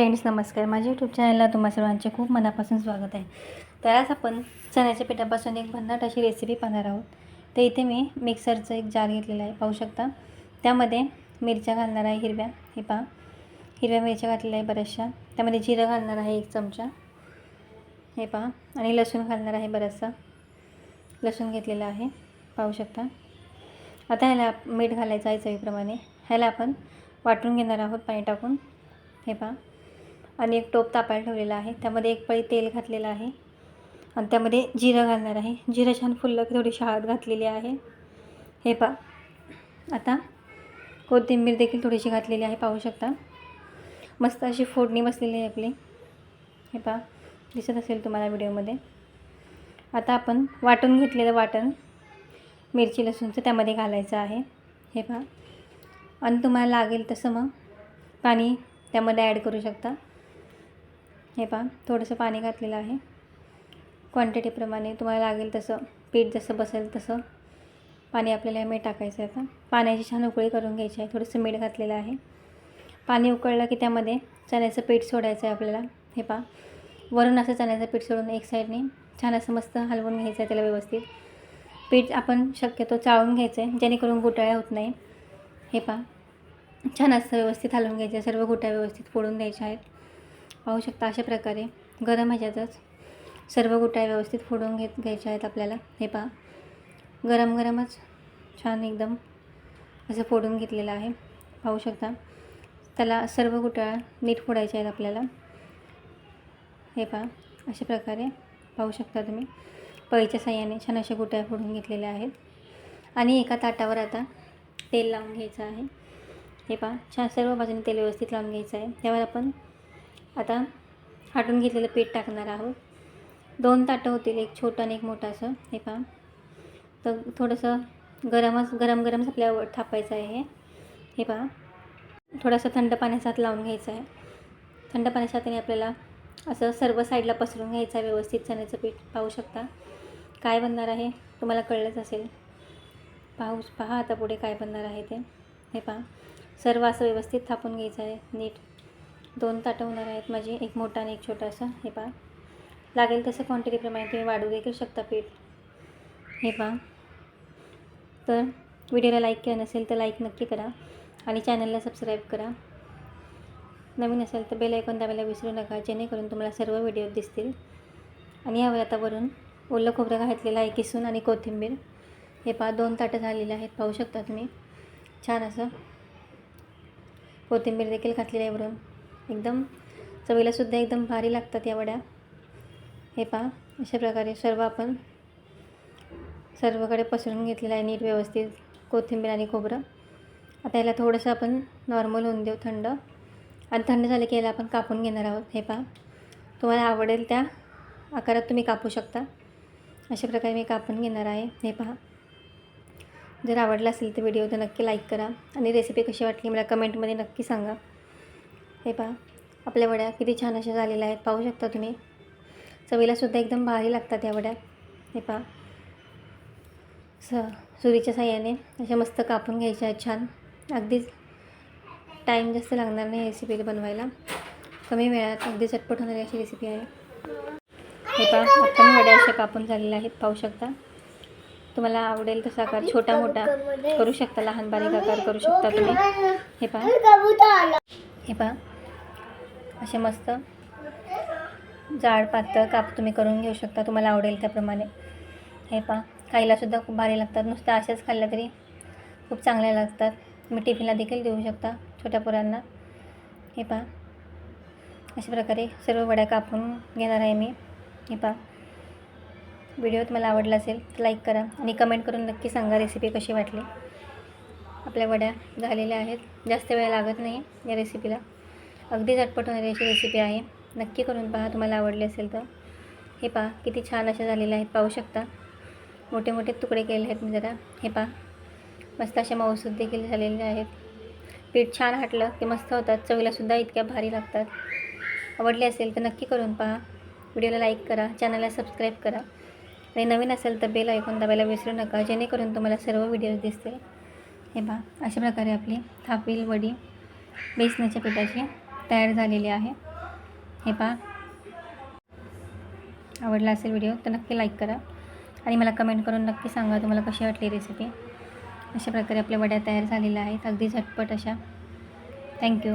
Friends नमस्कार. माझ्या YouTube चॅनलला तुम्हा सर्वांचे खूप मनापासून स्वागत आहे. तर आज आपण चण्याच्या पिठापासून एक भन्नाट अशी रेसिपी पाहणार आहोत. तर इथे मी मिक्सरचं एक जार घेतलेला आहे. पाहू शकता. त्यामध्ये मिरच्या घालणार आहे हिरव्या. हे पहा. हिरव्या मिरच्या घातलेल्या आहे बऱ्याचशा. त्यामध्ये जिरं घालणार आहे एक चमचा. हे पहा. आणि लसूण घालणार आहे बराचसा. लसूण घेतलेलं आहे. पाहू शकता. आता ह्याला मीठ घालायचं आहे चवीप्रमाणे. ह्याला आपण वाटून घेणार आहोत पाणी टाकून. हे पहा. आणि एक टोप तापायला ठेवलेला आहे. त्यामध्ये एक पळी तेल घातलेलं आहे. आणि त्यामध्ये जिरं घालणार आहे. जिरं छान फुललं की थोडीशी हळद घातलेली आहे. हे पहा. आता कोथिंबीर देखील थोडीशी घातलेली आहे. पाहू शकता. मस्त अशी फोडणी बसलेली आहे आपली. हे पहा. दिसत असेल तुम्हाला व्हिडिओमध्ये. आता आपण वाटून घेतलेलं वाटण मिरची लसूणचं त्यामध्ये घालायचं आहे. हे पहा. आणि तुम्हाला लागेल तसं मग पाणी त्यामध्ये ॲड करू शकता. हे पहा थोडंसं पाणी घातलेलं आहे. क्वांटिटीप्रमाणे तुम्हाला लागेल तसं पीठ जसं बसेल तसं पाणी आपल्याला मीठ टाकायचं आहे आता. पाण्याची छान उकळी करून घ्यायची आहे थोडंसं मीठ घातलेलं आहे. पाणी उकळलं की त्यामध्ये चण्याचं पीठ सोडायचं आहे आपल्याला. हे पहा वरून असं चण्याचं पीठ सोडून एक साईडने छान असं मस्त हलवून घ्यायचं आहे त्याला व्यवस्थित. पीठ आपण शक्यतो चाळून घ्यायचं आहे जेणेकरून गुटाळ्या होत नाही. हे पहा छान असं व्यवस्थित हलवून घ्यायचं सर्व गुट्या व्यवस्थित फोडून द्यायच्या आहेत. पाहू शकता अशा प्रकारे गरम ह्याच्यातच सर्व गुट्या व्यवस्थित फोडून घेत घ्यायच्या आहेत आपल्याला. हे पहा. गरम गरमच छान एकदम असं फोडून घेतलेलं आहे. पाहू शकता. त्याला सर्व गुटाळ्या नीट फोडायच्या आहेत आपल्याला. हे पहा. अशा प्रकारे पाहू शकता तुम्ही. पळीच्या साह्याने छान अशा गुट्या फोडून घेतलेल्या आहेत. आणि एका ताटावर आता तेल लावून घ्यायचं आहे. हे पहा. छान सर्व बाजूने तेल व्यवस्थित लावून घ्यायचं आहे. त्यावर आपण आता हाटून घेतलेलं पीठ टाकणार आहोत. दोन ताटं होतील एक छोटं आणि एक मोठं असं. हे पहा. तर थोडंसं गरमच गरम गरमच आपल्याला थापायचं आहे हे. हे पहा. थोडासा थंड पाण्याचा हात लावून घ्यायचा आहे. थंड पाण्याच्या हाताने आपल्याला असं सर्व साईडला पसरून घ्यायचं आहे व्यवस्थित चण्याचं पीठ. पाहू शकता. काय बनणार आहे तुम्हाला कळलंच असेल. पाहू पहा आता पुढे काय बनणार आहे ते. हे पहा. सर्व असं व्यवस्थित थापून घ्यायचं आहे. नीट. दोन ताटं होणार आहेत माझी एक मोठा आणि एक छोटा असं हे पहा. लागेल तसं क्वांटिटीप्रमाणे तुम्ही वाढवू देखील शकता पीठ. हे पहा. तर व्हिडिओला लाईक केलं नसेल तर लाईक नक्की करा आणि चॅनलला सबस्क्राईब करा. नवीन असेल तर बेल ऐकून दाबायला विसरू नका जेणेकरून तुम्हाला सर्व व्हिडिओ दिसतील. आणि यावर आता वरून ओलं खोबरं घातलेलं आहे किसून आणि कोथिंबीर. हे पहा दोन ताटं झालेले आहेत पाहू शकता तुम्ही. छान असं कोथिंबीर देखील घातलेली आहे वरून. एकदम चवीलासुद्धा एकदम भारी लागतात या वड्या. हे पहा अशा प्रकारे सर्व आपण सर्वकडे पसरून घेतलेलं आहे नीट व्यवस्थित कोथिंबीर आणि खोबरं. आता याला थोडंसं आपण नॉर्मल होऊन देऊ थंड. आणि थंड झालं की याला आपण कापून घेणार आहोत. हे पहा तुम्हाला आवडेल त्या आकारात तुम्ही कापू शकता. अशा प्रकारे मी कापून घेणार आहे. हे पहा जर आवडला असेल तर व्हिडिओ तर नक्की लाईक करा. आणि रेसिपी कशी वाटली मला कमेंटमध्ये नक्की सांगा. हे पहा आपल्या वड्या किती छान अशा झालेल्या आहेत पाहू शकता तुम्ही. चवीलासुद्धा एकदम भारी लागतात या वड्या. हे पहा. स सुरीच्या साह्याने अशा मस्त कापून घ्यायच्या आहेत छान. अगदीच टाईम जास्त लागणार नाही रेसिपी बनवायला. कमी वेळात अगदी झटपट होणारी अशी रेसिपी आहे. हे पहा आपण वड्या अशा कापून झालेल्या आहेत पाहू शकता. तुम्हाला आवडेल तसा आकार छोटा मोठा करू शकता लहान बारीक आकार करू शकता तुम्ही. हे पहा. हे पहा. असे मस्त जाड पातळ काप तुम्ही करून घेऊ शकता तुम्हाला आवडेल त्याप्रमाणे. हे पहा खायलासुद्धा खूप भारी लागतात. नुसत्या अशाच खाल्ल्या तरी खूप चांगल्या लागतात. तुम्ही टिफिनला देखील देऊ शकता छोट्या पोरांना. हे पहा अशा प्रकारे सर्व वड्या कापून घेणार आहे मी. हे पा व्हिडिओ तुम्हाला आवडला असेल तर लाईक करा आणि कमेंट करून नक्की सांगा रेसिपी कशी वाटली. आपल्या वड्या झालेल्या आहेत जास्त वेळ लागत नाही या रेसिपीला. अगदी झटपट होणारी अशी रेसिपी आहे. नक्की करून पहा तुम्हाला आवडली असेल तर. हे पहा किती छान अशा झालेल्या आहेत पाहू शकता. मोठे मोठे तुकडे केले आहेत मी जरा. हे पहा मस्त अशा मऊसूद देखील झालेले आहेत. पीठ छान हाटलं की मस्त होतात. चवीलासुद्धा इतक्या भारी लागतात. आवडले असेल तर नक्की करून पहा. व्हिडिओला लाईक करा चॅनलला सबस्क्राईब करा. आणि नवीन असेल तर बेल ऐकून दाबायला विसरू नका जेणेकरून तुम्हाला सर्व व्हिडिओज दिसतील. हे पहा अशा प्रकारे आपली थापील वडी बेसनाच्या पिठाची. तयार झालेली आहे. हे पहा. आवडला असेल व्हिडिओ तर नक्की लाईक करा. आणि मला कमेंट करून नक्की सांगा तुम्हाला कशी वाटली रेसिपी अशा प्रकारे आपल्या वड्या तयार झालेल्या आहेत. अगदी झटपट अशा. थँक्यू